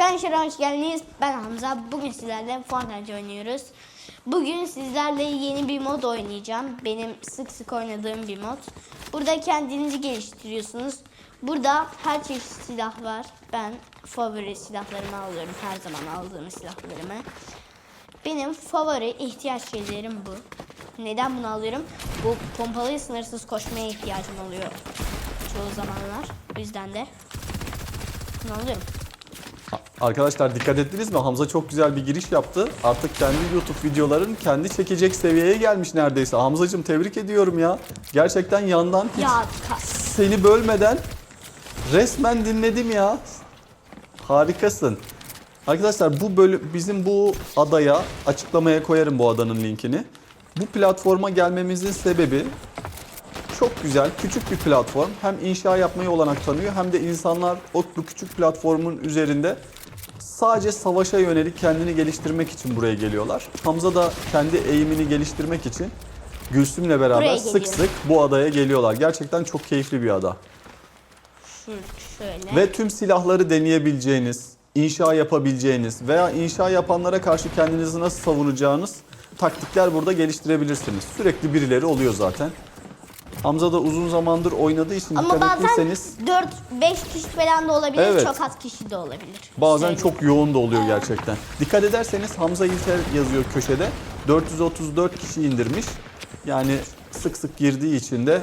Kanşar'a hoş geldiniz. Ben Hamza. Bugün sizlerle Fortnite oynuyoruz. Bugün sizlerle yeni bir mod oynayacağım. Benim sık sık oynadığım bir mod. Burada kendinizi geliştiriyorsunuz. Burada her çeşit silah var. Ben favori silahlarımı alıyorum. Her zaman aldığım silahlarımı. Benim favori ihtiyaç şeylerim bu. Neden bunu alıyorum? Bu pompalı sınırsız koşmaya ihtiyacım oluyor. Çoğu zamanlar. O yüzden de bunu alıyorum. Arkadaşlar dikkat ettiniz mi? Hamza çok güzel bir giriş yaptı. Artık kendi YouTube videoların kendi çekecek seviyeye gelmiş neredeyse. Hamzacığım tebrik ediyorum ya. Gerçekten yandan hiç Ya seni bölmeden resmen dinledim ya. Harikasın. Arkadaşlar bu bölüm bizim bu adaya açıklamaya koyarım bu adanın linkini. Bu platforma gelmemizin sebebi çok güzel, küçük bir platform. Hem inşa yapmayı olanak tanıyor hem de insanlar o bu küçük platformun üzerinde sadece savaşa yönelik kendini geliştirmek için buraya geliyorlar. Hamza da kendi eğimini geliştirmek için Gülsüm'le beraber Buraya sık geliyor. sık bu adaya geliyorlar. Gerçekten çok keyifli bir ada. şöyle. Ve tüm silahları deneyebileceğiniz, inşa yapabileceğiniz veya inşa yapanlara karşı kendinizi nasıl savunacağınız taktikler burada geliştirebilirsiniz. Sürekli birileri oluyor zaten. Hamza da uzun zamandır oynadığı için Ama dikkat bazen ettiyseniz 4-5 kişi falan da olabilir, Evet. çok az kişi de olabilir. bazen Söyleyeyim. çok yoğun da oluyor gerçekten. Dikkat ederseniz Hamza İlter yazıyor köşede. 434 kişi indirmiş. Yani sık sık girdiği için de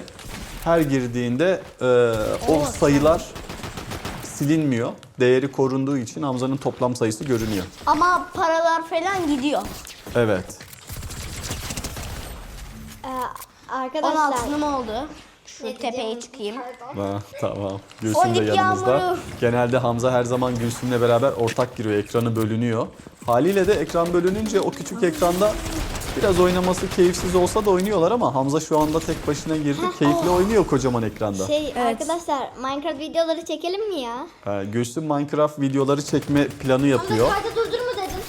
her girdiğinde e, o Evet. sayılar silinmiyor. Değeri korunduğu için Hamza'nın toplam sayısı görünüyor. Ama paralar falan gidiyor. Evet. Arkadaşlar 16'nım oldu. Şu Ne tepeye çıkayım. Ha, tamam. Gülsüm de 12 yanımızda. yağmuru. Genelde Hamza her zaman Gülsüm'le beraber ortak giriyor. Ekranı bölünüyor. Haliyle de ekran bölününce o küçük ekranda biraz oynaması keyifsiz olsa da oynuyorlar ama Hamza şu anda tek başına girdi. Keyifli oynuyor kocaman ekranda. şey arkadaşlar Minecraft videoları çekelim mi ya? Ee, Gülsüm Minecraft videoları çekme planı yapıyor. kayda durdur mu dedin?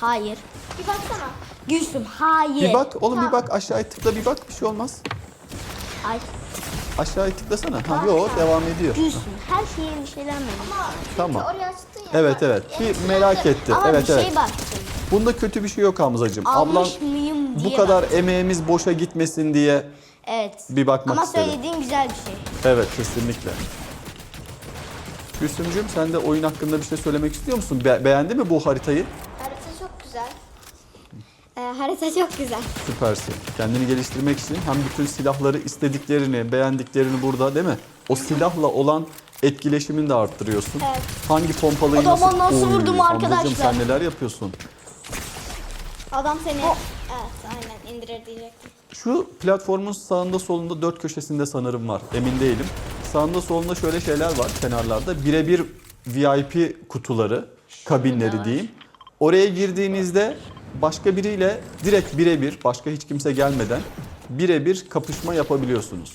Hayır. Bir baksana. Gülsüm hayır. Bir bak oğlum bir bak aşağıya tıkla bir bak bir şey olmaz. Ay Aşağıya tıklasana. Ha yo devam ediyor. Gülsüm her şeye endişelenme. Tamam. Oraya açtın ya. Evet evet. Bir merak etti. Ama Evet bir şey evet. baktım. Bunda kötü bir şey yok Hamzacığım. Ablan Almış mıyım diye bu kadar baktım. emeğimiz boşa gitmesin diye Evet. bir bakmak Ama istedim. söylediğin güzel bir şey. Evet kesinlikle. Gülsümcüğüm sen de oyun hakkında bir şey söylemek istiyor musun? Be- beğendi mi bu haritayı? Güzel. Ee, harita çok güzel. Süpersin. Kendini geliştirmek için hem bütün silahları istediklerini, beğendiklerini burada değil mi? O silahla olan etkileşimini de arttırıyorsun. Evet. Hangi pompalıyı Adama nasıl... nasıl Oy, vurdum arkadaşlar? sen neler yapıyorsun? Adam seni evet aynen indirir diyecektim. Şu platformun sağında solunda dört köşesinde sanırım var. Emin değilim. Sağında solunda şöyle şeyler var kenarlarda. Birebir VIP kutuları, kabinleri diyeyim. Oraya girdiğinizde başka biriyle direkt birebir, başka hiç kimse gelmeden birebir kapışma yapabiliyorsunuz.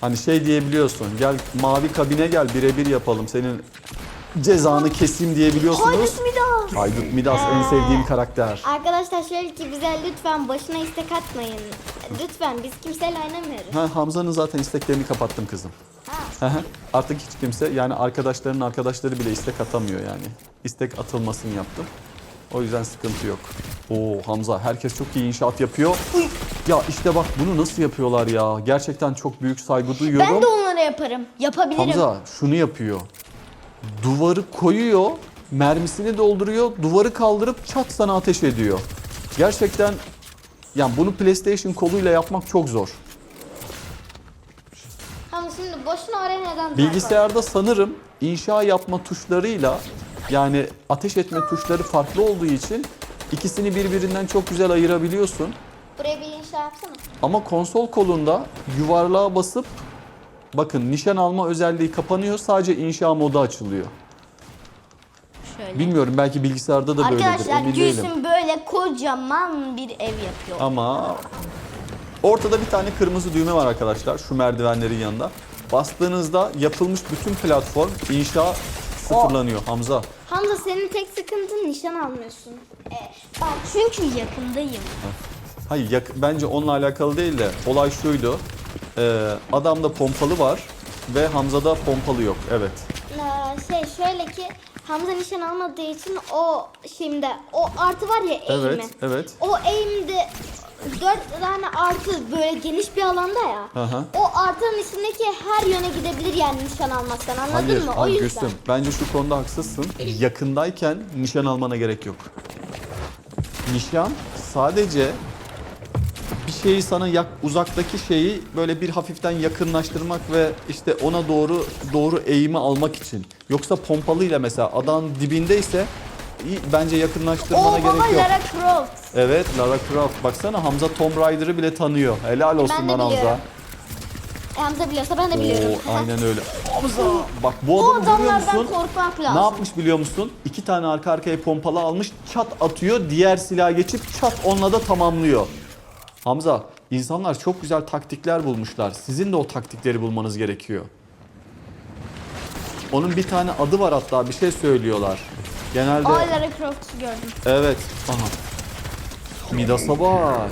Hani şey diyebiliyorsun, gel mavi kabine gel birebir yapalım senin cezanı keseyim diyebiliyorsunuz. Haydut Midas. Haydut Midas en sevdiğim karakter. Arkadaşlar şöyle ki bize lütfen boşuna istek atmayın. Lütfen biz kimseyle oynamıyoruz. Ha, Hamza'nın zaten isteklerini kapattım kızım. Artık hiç kimse yani arkadaşlarının arkadaşları bile istek atamıyor yani. İstek atılmasını yaptım. O yüzden sıkıntı yok. Oo Hamza herkes çok iyi inşaat yapıyor. Ya işte bak bunu nasıl yapıyorlar ya. Gerçekten çok büyük saygı duyuyorum. Ben de onları yaparım. Yapabilirim. Hamza şunu yapıyor. Duvarı koyuyor, mermisini dolduruyor, duvarı kaldırıp çat sana ateş ediyor. Gerçekten yani bunu PlayStation koluyla yapmak çok zor. Ama şimdi boşuna oraya neden Bilgisayarda sanırım inşa yapma tuşlarıyla yani ateş etme tuşları farklı olduğu için ikisini birbirinden çok güzel ayırabiliyorsun. Buraya bir inşa yapsana. Ama konsol kolunda yuvarlığa basıp bakın nişan alma özelliği kapanıyor sadece inşa modu açılıyor. Şöyle. Bilmiyorum belki bilgisayarda da böyledir Arkadaşlar emin değilim. Gülsüm böyle kocaman bir ev yapıyor. Ama ortada bir tane kırmızı düğme var arkadaşlar şu merdivenlerin yanında. Bastığınızda yapılmış bütün platform inşa sıfırlanıyor Hamza. Hamza senin tek sıkıntın nişan almıyorsun. Ben çünkü yakındayım. Hayır yak- bence onunla alakalı değil de olay şuydu. Ee, adamda pompalı var ve Hamza'da pompalı yok. Evet. Ee, şey şöyle ki Hamza nişan almadığı için o şimdi o artı var ya eğimi. Evet, evet. O eğimde dört tane artı böyle geniş bir alanda ya. Hı. O artının içindeki her yöne gidebilir yani nişan almazsan anladın Hayır, mı? O hayır yüzden. Gülsüm. Bence şu konuda haksızsın. Yakındayken nişan almana gerek yok. Nişan sadece bir şeyi sana yak, uzaktaki şeyi böyle bir hafiften yakınlaştırmak ve işte ona doğru doğru eğimi almak için. Yoksa pompalıyla mesela adam dibindeyse iyi, bence yakınlaştırmana Oo baba gerek yok. Lara Croft. Evet Lara Croft. Baksana Hamza Tomb Raider'ı bile tanıyor. Helal olsun Ben lan Hamza. biliyorum. E, Hamza biliyorsa ben de biliyorum. Oo, aynen öyle. Hamza. Bak bu Bu adamı görüyor adamlardan musun? korkmak Ne lazım. yapmış biliyor musun? İki tane arka arkaya pompalı almış, çat atıyor, diğer silaha geçip çat onunla da tamamlıyor. Hamza, insanlar çok güzel taktikler bulmuşlar. Sizin de o taktikleri bulmanız gerekiyor. Onun bir tane adı var hatta, bir şey söylüyorlar. Genelde... Aa Lara Croft'u gördüm. Evet. Aha. Midas'a bak.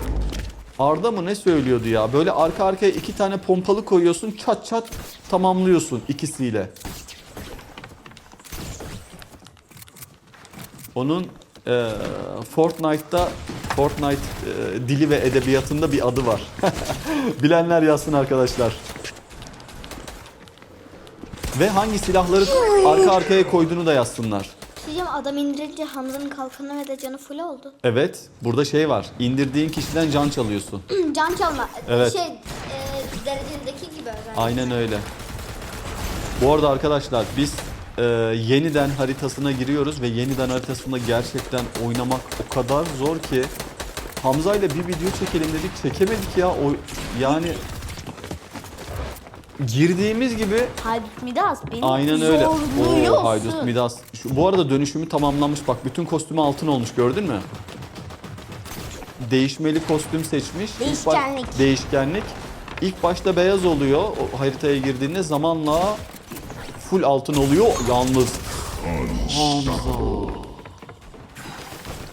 Arda mı ne söylüyordu ya? Böyle arka arkaya iki tane pompalı koyuyorsun, çat çat tamamlıyorsun ikisiyle. Onun eee, Fortnite'da Fortnite eee, dili ve edebiyatında bir adı var. Bilenler yazsın arkadaşlar. Ve hangi silahları arka arkaya koyduğunu da yazsınlar. Diyeceğim adam indirince Hamza'nın kalkanı ve de canı full oldu. Evet, burada şey var. İndirdiğin kişiden can çalıyorsun. Can çalma. Evet. Şey e, derecedeki gibi özellikle. Aynen öyle. Bu arada arkadaşlar biz e, yeniden haritasına giriyoruz ve yeniden haritasında gerçekten oynamak o kadar zor ki Hamza ile bir video çekelim dedik çekemedik ya. O yani girdiğimiz gibi Haydut Midas beni aynen öyle. zorluyorsun. Oo, Haydut Midas. Şu, bu arada dönüşümü tamamlanmış bak bütün kostümü altın olmuş gördün mü? Değişmeli kostüm seçmiş. İlk baş- Değişkenlik. değişkenlik. İlk başta beyaz oluyor o haritaya girdiğinde zamanla full altın oluyor yalnız. Hamza.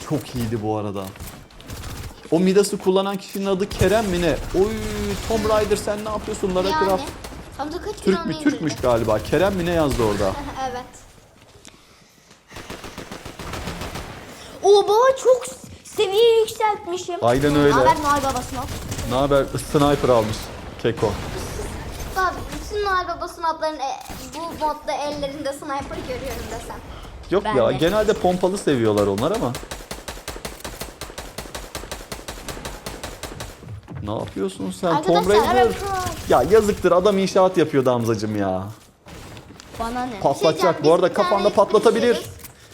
Çok iyiydi bu arada. O Midas'ı kullanan kişinin adı Kerem mi ne? Oy Tomb Raider sen ne yapıyorsun Lara Yani Croft? Hamza kaç Türk mü? indirdi? Türkmüş galiba. Kerem mi ne yazdı orada? evet. Oo baba çok seviye yükseltmişim. Aynen öyle. Haber Noel babasına. Ne haber? Sniper almış Keko. Bak bütün Noel Baba snapların e, bu modda ellerinde sniper görüyorum desem. Yok Ben ya de. genelde pompalı seviyorlar onlar ama. Ne yapıyorsun sen Arkadaşlar Raider? Ya yazıktır adam inşaat yapıyordu Hamzacım ya. Bana ne? Patlatacak Şey bu arada kafanda patlatabilir.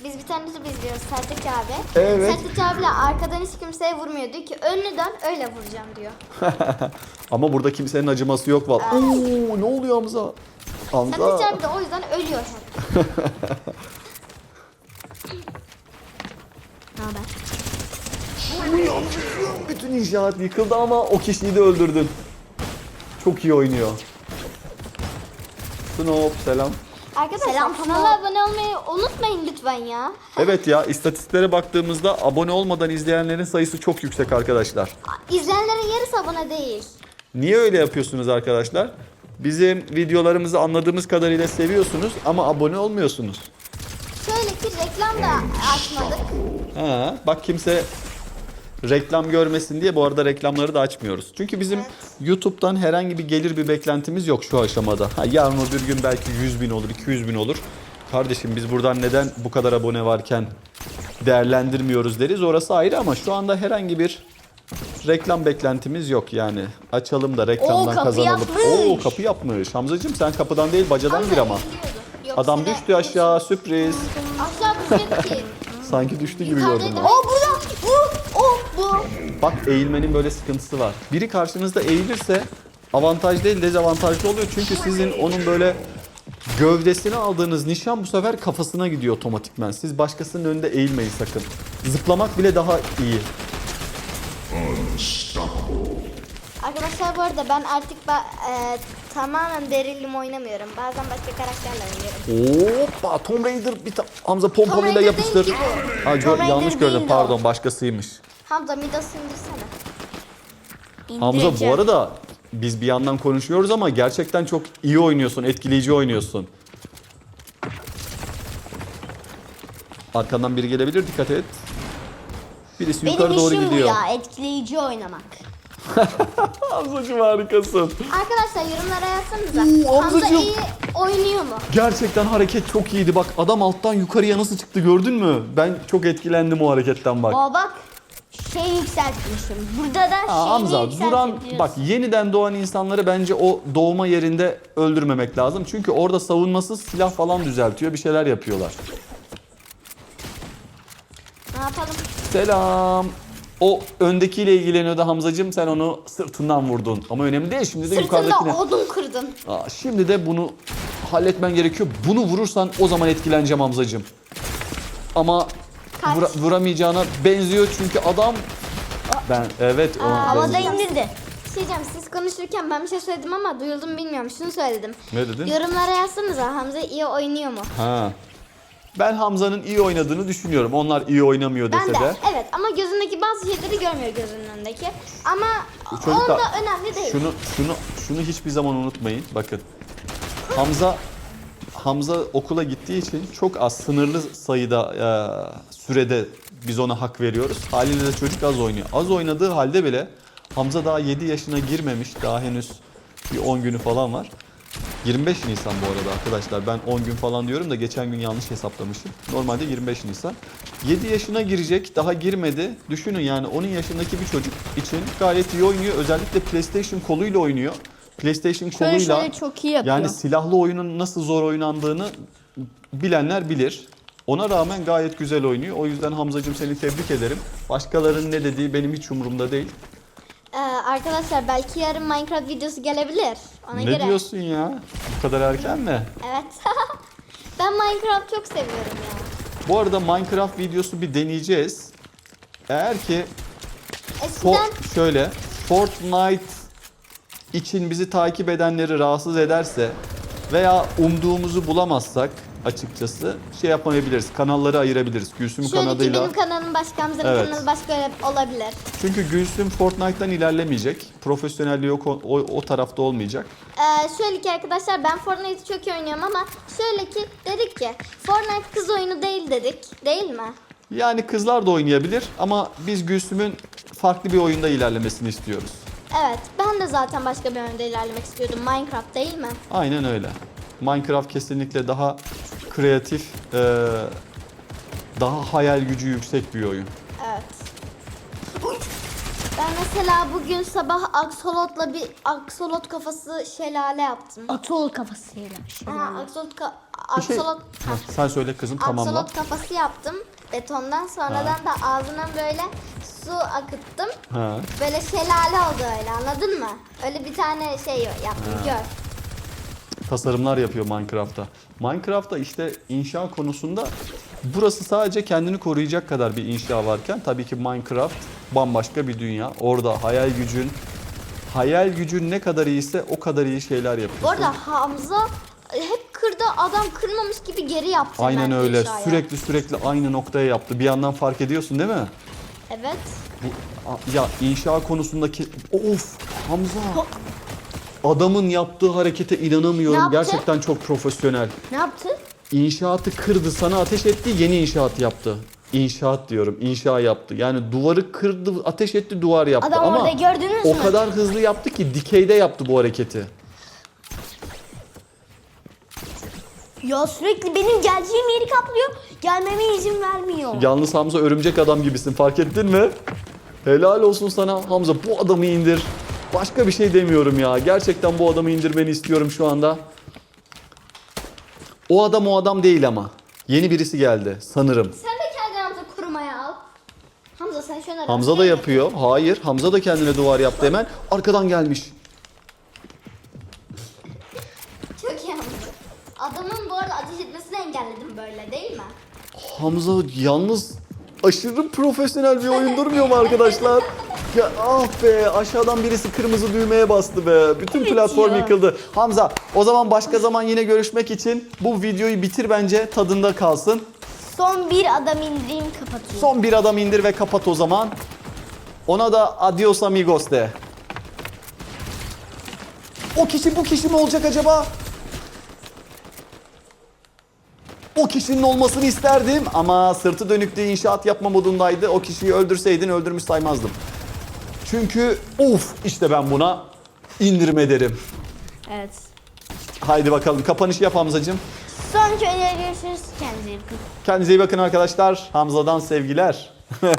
Biz bir tane YouTube izliyoruz Sertaç abi. Evet. Sertaç abiyle arkadan hiç kimseye vurmuyor. Diyor ki önünü dön öyle vuracağım diyor. Ama burada kimsenin acıması yok var. Oo ne oluyor Hamza? Sertaç Hamza. abi de o yüzden ölüyor hep. Ne haber? Bütün inşaat yıkıldı ama o kişiyi de öldürdün. Çok iyi oynuyor. Snop selam. Arkadaşlar Selam, kanala abone olmayı unutmayın lütfen ya. Evet ya istatistiklere baktığımızda abone olmadan izleyenlerin sayısı çok yüksek arkadaşlar. İzleyenlerin yarısı abone değil. Niye öyle yapıyorsunuz arkadaşlar? Bizim videolarımızı anladığımız kadarıyla seviyorsunuz ama abone olmuyorsunuz. Şöyle ki reklam da açmadık. Ha, bak kimse reklam görmesin diye bu arada reklamları da açmıyoruz. Çünkü bizim YouTube'dan herhangi bir gelir bir beklentimiz yok şu aşamada. Ha, yarın öbür gün belki 100 bin olur, 200 bin olur. Kardeşim biz buradan neden bu kadar abone varken değerlendirmiyoruz deriz. Orası ayrı ama şu anda herhangi bir reklam beklentimiz yok yani. Açalım da reklamdan Oo, kapı kazanalım. yapmış. Oo kapı yapmış. Hamzacığım sen kapıdan değil bacadan gir ama. Adam düştü aşağı sürpriz. Aşağı düşmedi ki. Sanki düştü gibi gördüm ben. O Bak eğilmenin böyle sıkıntısı var. Biri karşınızda eğilirse avantaj değil dezavantajlı oluyor. Çünkü sizin onun böyle gövdesine aldığınız nişan bu sefer kafasına gidiyor otomatikmen. Siz başkasının önünde eğilmeyin sakın. Zıplamak bile daha iyi. Arkadaşlar bu arada ben artık e, tamamen Beryl'im oynamıyorum. Bazen başka karakterle oynuyorum. Hoppa Tomb Raider bir ta- Hamza pompalıyla Raider yapıştır. değil ki Ha, gö- Tomb Raider yanlış gördüm değildi pardon başkasıymış. Hamza Midas'ı indirsene. Hamza bu arada biz bir yandan konuşuyoruz ama gerçekten çok iyi oynuyorsun, etkileyici oynuyorsun. Arkandan biri gelebilir dikkat et. Birisi Benim yukarı doğru işim bu gidiyor. ya etkileyici oynamak. Hamzacığım harikasın. Arkadaşlar yorumlara yazsanıza. Oo, Hamza Hamzacığım. iyi oynuyor mu? Gerçekten hareket çok iyiydi. Bak adam alttan yukarıya nasıl çıktı gördün mü? Ben çok etkilendim o hareketten bak. O bak şey yükseltmişim. Burada da Aa, şeyini Hamza duran yükseltebiliyorsun. bak yeniden doğan insanları bence o doğma yerinde öldürmemek lazım. Çünkü orada savunmasız silah falan düzeltiyor. Bir şeyler yapıyorlar. Ne yapalım? Selam. O öndekiyle ilgileniyordu Hamzacığım. Sen onu sırtından vurdun. Ama önemli değil. Şimdi de yukarıdakine. Sırtında odun kırdın. Aa, şimdi de bunu halletmen gerekiyor. Bunu vurursan o zaman etkileneceğim Hamzacığım. Ama? Vura- vuramayacağına benziyor çünkü adam ben evet o Havada benziyor. indirdi. Bir şey diyeceğim siz konuşurken ben bir şey söyledim ama duyuldum bilmiyorum. Şunu söyledim. Ne dedin? Yorumlara yazsanıza Hamza iyi oynuyor mu? Ha. Ben Hamza'nın iyi oynadığını düşünüyorum. Onlar iyi oynamıyor Ben dese de. de. Evet ama gözündeki bazı şeyleri görmüyor gözünün önündeki. Ama Çocuklar, onda önemli değil. Şunu şunu şunu hiçbir zaman unutmayın. Bakın. Hamza Hamza okula gittiği için çok az sınırlı sayıda e, sürede biz ona hak veriyoruz. Haliyle de çocuk az oynuyor. Az oynadığı halde bile Hamza daha 7 yaşına girmemiş. Daha henüz bir 10 günü falan var. 25 Nisan bu arada arkadaşlar. Ben 10 gün falan diyorum da geçen gün yanlış hesaplamışım. Normalde 25 Nisan. 7 yaşına girecek, daha girmedi. Düşünün yani onun yaşındaki bir çocuk için gayet iyi oynuyor. Özellikle PlayStation koluyla oynuyor. PlayStation Şöyle koluyla şöyle çok iyi yapıyor. yani silahlı oyunun nasıl zor oynandığını bilenler bilir. Ona rağmen gayet güzel oynuyor. O yüzden Hamzacığım seni tebrik ederim. Başkalarının ne dediği benim hiç umurumda değil. Ee, arkadaşlar belki yarın Minecraft videosu gelebilir. Ona ne göre. diyorsun ya? Bu kadar erken mi? Evet. ben Minecraft çok seviyorum ya. Bu arada Minecraft videosu bir deneyeceğiz. Eğer ki For- Eskiden şöyle Fortnite için bizi takip edenleri rahatsız ederse veya umduğumuzu bulamazsak açıkçası şey yapmayabiliriz. Kanalları ayırabiliriz. Gülsüm şöyle ki kanalıyla. benim kanalım başka Hamza'nın Evet. kanalı başka olabilir. Çünkü Gülsüm Fortnite'dan ilerlemeyecek. Profesyonelliği o, o, o tarafta olmayacak. Ee, şöyle ki arkadaşlar ben Fortnite'ı çok iyi oynuyorum ama şöyle ki dedik ki Fortnite kız oyunu değil dedik. Değil mi? Yani kızlar da oynayabilir ama biz Gülsüm'ün farklı bir oyunda ilerlemesini istiyoruz. Evet. Ben de zaten başka bir oyunda ilerlemek istiyordum. Minecraft değil mi? Aynen öyle. Minecraft kesinlikle daha kreatif, eee, daha hayal gücü yüksek bir oyun. Evet. Ben mesela bugün sabah aksolotla bir aksolot kafası şelale yaptım. Atol kafasıyla. Ha, aksolot ka- şey- aksolot Ha, sen söyle kızım tamamla. aksolot kafası yaptım betondan. Sonradan da ağzından böyle su akıttım. Ha. Böyle şelale oldu öyle anladın mı? Öyle bir tane şey yaptım gör. Tasarımlar yapıyor Minecraft'ta. Minecraft'ta işte inşa konusunda burası sadece kendini koruyacak kadar bir inşa varken tabii ki Minecraft bambaşka bir dünya. Orada hayal gücün hayal gücün ne kadar iyiyse o kadar iyi şeyler yapıyorsun. Bu arada Hamza hep kırdı adam kırmamış gibi geri yaptı. Aynen öyle. inşaya. Sürekli sürekli aynı noktaya yaptı. Bir yandan fark ediyorsun değil mi? Evet. Bu, a- ya inşa konusundaki of Hamza. Adamın yaptığı harekete inanamıyorum. Ne yaptı? Gerçekten çok profesyonel. Ne yaptı? İnşaatı kırdı, sana ateş etti, yeni inşaat yaptı. İnşaat diyorum, inşa yaptı. Yani duvarı kırdı, ateş etti, duvar yaptı. Adam Ama orada gördünüz o mü? kadar hızlı yaptı ki dikeyde yaptı bu hareketi. Ya sürekli benim geleceğim yeri kaplıyor. Gelmeme izin vermiyor. Yalnız Hamza örümcek adam gibisin, fark ettin mi? Helal olsun sana Hamza, bu adamı indir. Başka bir şey demiyorum ya. Gerçekten bu adamı indirmeni istiyorum şu anda. O adam o adam değil ama. Yeni birisi geldi sanırım. Sen de kendini Hamza korumaya al. Hamza sen şuna Hamza da yapıyor. Hayır, Hamza da kendine duvar yaptı hemen. Arkadan gelmiş. Engelledim böyle değil mi? Hamza yalnız aşırı profesyonel bir oyun durmuyor mu arkadaşlar? Ya ah be aşağıdan birisi kırmızı düğmeye bastı be. Bütün Evet platform ya. yıkıldı. Hamza o zaman başka zaman yine görüşmek için bu videoyu bitir bence tadında kalsın. Son bir adam indireyim kapatayım. Son bir adam indir ve kapat o zaman. Ona da adios amigos de. O kişi bu kişi mi olacak acaba? O kişinin olmasını isterdim ama sırtı dönüktü inşaat yapma modundaydı. O kişiyi öldürseydin öldürmüş saymazdım. Çünkü of işte ben buna indirim ederim. Evet. Haydi bakalım kapanışı yap Hamzacığım. Son köyde görüşürüz. Kendinize iyi bakın. Kendinize iyi bakın arkadaşlar. Hamza'dan sevgiler.